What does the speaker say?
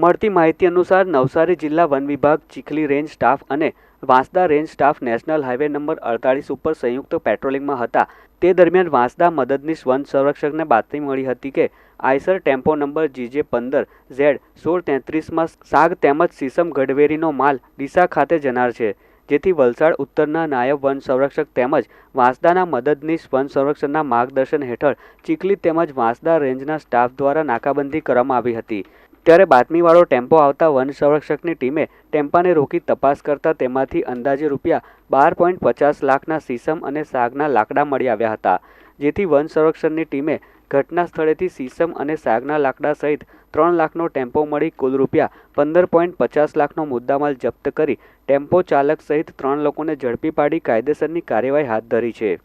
મળતી માહિતી અનુસાર નવસારી જિલ્લા વન વિભાગ, ચીખલી રેન્જ સ્ટાફ અને Vansda range staff national highway number અડતાલીસ ઉપર સંયુક્ત પેટ્રોલિંગમાં હતા. તે દરમિયાન વાંસદા મદદનીશ વન સંરક્ષકને બાતમી મળી હતી કે, આઈસર ટેમ્પો નંબર જીજે પંદર ઝેડ સોળ તેત્રીસમાં સાગ તેમજ સીસમ ગઢવેરીનો માલ ડીસા ખાતે જનાર છે, જેથી વલસાડ ઉત્તરના નાયબ વન સંરક્ષક તેમજ વાંસદાના મદદનીશ વન સંરક્ષણના માર્ગદર્શન હેઠળ ચીખલી તેમજ વાંસદા રેન્જના સ્ટાફ દ્વારા નાકાબંધી કરવામાં આવી હતી. ત્યારે બાતમીવાળો ટેમ્પો આવતા વન સંરક્ષકની ટીમે ટેમ્પાને રોકી તપાસ કરતા તેમાંથી અંદાજે રૂપિયા બાર પોઈન્ટ પચાસ લાખના સીસમ અને સાગના લાકડા મળી આવ્યા હતા, જેથી વન સંરક્ષણની ટીમે ઘટના સ્થળેથી સીસમ અને સાગના લાકડા સહિત ત્રણ લાખનો ટેમ્પો મળી કુલ રૂપિયા પંદર પોઈન્ટ પચાસ લાખનો મુદ્દામાલ જપ્ત કરી ટેમ્પો ચાલક સહિત ત્રણ લોકોને ઝડપી પાડી કાયદેસરની કાર્યવાહી હાથ ધરી છે.